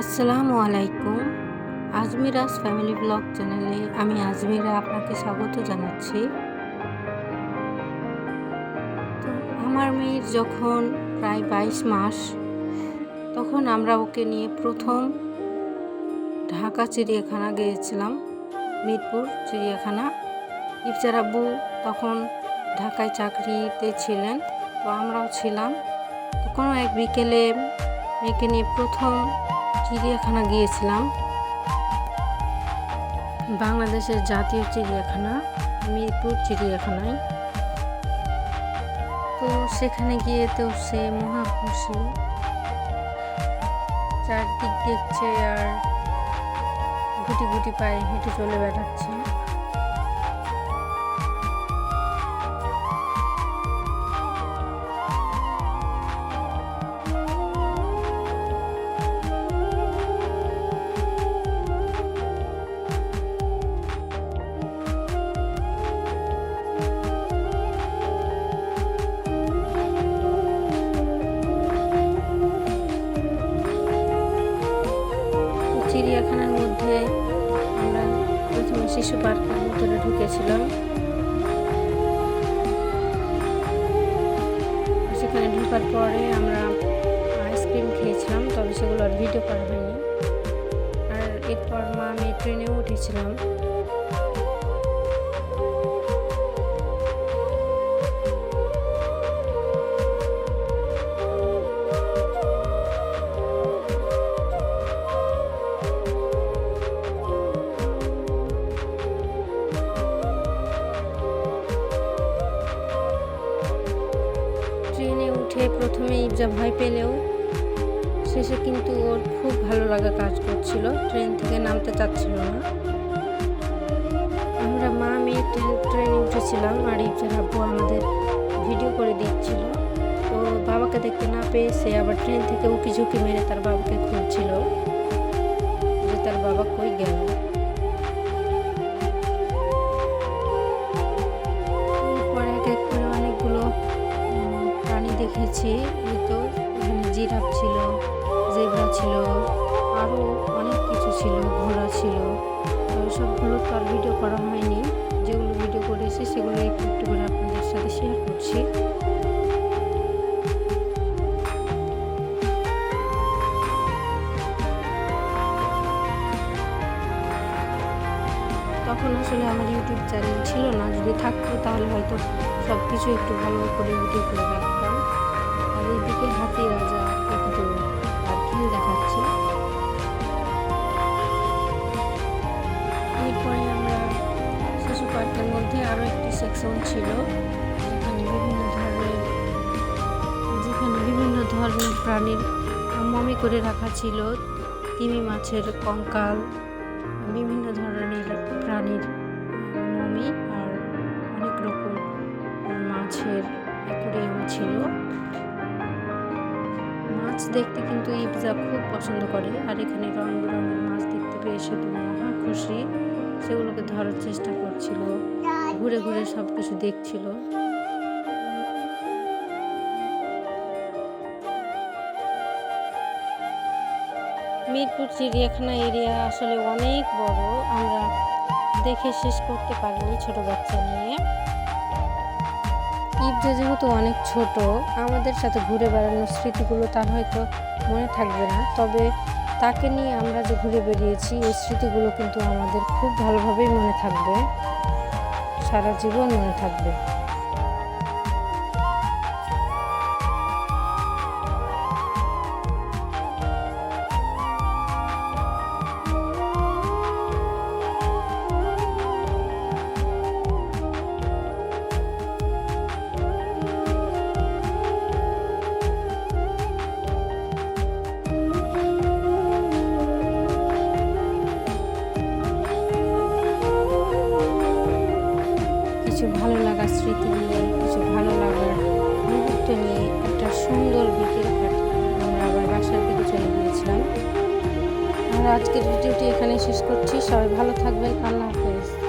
আসসালামু আলাইকুম। আজমিরাস family blog চ্যানেলে আমি আজমিরা আপনাকে স্বাগত জানাচ্ছি। তো আমার মেয়ের যখন প্রায় বাইশ মাস, তখন আমরা ওকে নিয়ে প্রথম ঢাকা চিড়িয়াখানা গিয়েছিলাম, মিরপুর চিড়িয়াখানা। ইফজার আব্বু তখন ঢাকায় চাকরিতে ছিলেন, তো আমরাও ছিলাম। তো কোনো এক বিকেলে মেয়েকে নিয়ে প্রথম চিড়িয়াখানা গিয়েছিলাম। বাংলাদেশের জাতীয় চিড়িয়াখানা, মিরপুর চিড়িয়াখানায়। তো সেখানে গিয়ে তো সে মহা খুশি। চারদিক দেখছে আর গুটি গুটি পায়ে হেঁটে চলে বেড়াচ্ছে। চিড়িয়াখানার মধ্যে আমরা প্রথমে শিশু পার্কের ভিতরে ঢুকেছিলাম। সেখানে ঢুকার পরে আমরা আইসক্রিম খেয়েছিলাম, তবে সেগুলো আর ভিডিও করা হয়নি। আর এরপর মা আমি ট্রেনেও উঠেছিলাম। উঠে প্রথমে ইবজা ভয় পেলেও শেষে কিন্তু ওর খুব ভালো লাগা কাজ করছিল। ট্রেন থেকে নামতে চাচ্ছিল না। আমরা মা, মেয়ে ট্রেন, ট্রেনে উঠেছিলাম আর ইবজার আব্বু আমাদের ভিডিও করে দিচ্ছিল। তো বাবাকে দেখতে না পেয়ে সে আবার ট্রেন থেকে উকি ঝুঁকি মেরে তার বাবাকে খুঁজছিল যে তার বাবা কই গেল। দেখেছি এই তো এখানে ছিল, জেব্রা ছিল, আরও অনেক কিছু ছিল, ঘোড়া ছিল। সবগুলো তো আর ভিডিও করা হয়নি। যেগুলো ভিডিও করেছি সেগুলো একটু একটু করে আপনাদের সাথে শেয়ার করছি। তখন আসলে আমার ইউটিউব চ্যানেল ছিল না। যদি থাকতো, তাহলে হয়তো সব কিছু একটু ভালো করে ভিডিও করে রাখতাম হাতি রাজা কিন্তু আর দেখাচ্ছে? এরপরে আমরা শিশু পার্কের মধ্যে আরও একটি সেকশন ছিল, যেখানে বিভিন্ন ধরনের, যেখানে বিভিন্ন ধরনের প্রাণীর মমি করে রাখা ছিল। তিমি মাছের কঙ্কাল, বিভিন্ন ধরনের প্রাণীর মাছ দেখতে কিন্তু ইবজা খুব পছন্দ করে। আর এখানে রং বেরঙের মাছ দেখতে পেয়ে সে তো মহা খুশি। সেগুলোকে ধরার চেষ্টা করছিল। ঘুরে ঘুরে সব কিছু দেখছিল। মিরপুর চিড়িয়াখানা এরিয়া আসলে অনেক বড়। আমরা দেখে শেষ করতে পারিনি ছোট বাচ্চা নিয়ে। ইবজা যেহেতু অনেক ছোট, আমাদের সাথে ঘুরে বেড়ানোর স্মৃতিগুলো তার হয়তো মনে থাকবে না। তবে তাকে নিয়ে আমরা যে ঘুরে বেরিয়েছি এই স্মৃতিগুলো কিন্তু আমাদের খুব ভালোভাবেই মনে থাকবে। সারা জীবন মনে থাকবে। কিছু ভালো লাগার স্মৃতি নিয়ে, কিছু ভালো লাগার মুহূর্ত নিয়ে একটা সুন্দর বিকেল আমরা আবার বাসার দিকে চলে গিয়েছিলাম। আর আজকের ভিডিওটি এখানে শেষ করছি। সবাই ভালো থাকবেন। আল্লাহ হাফেজ।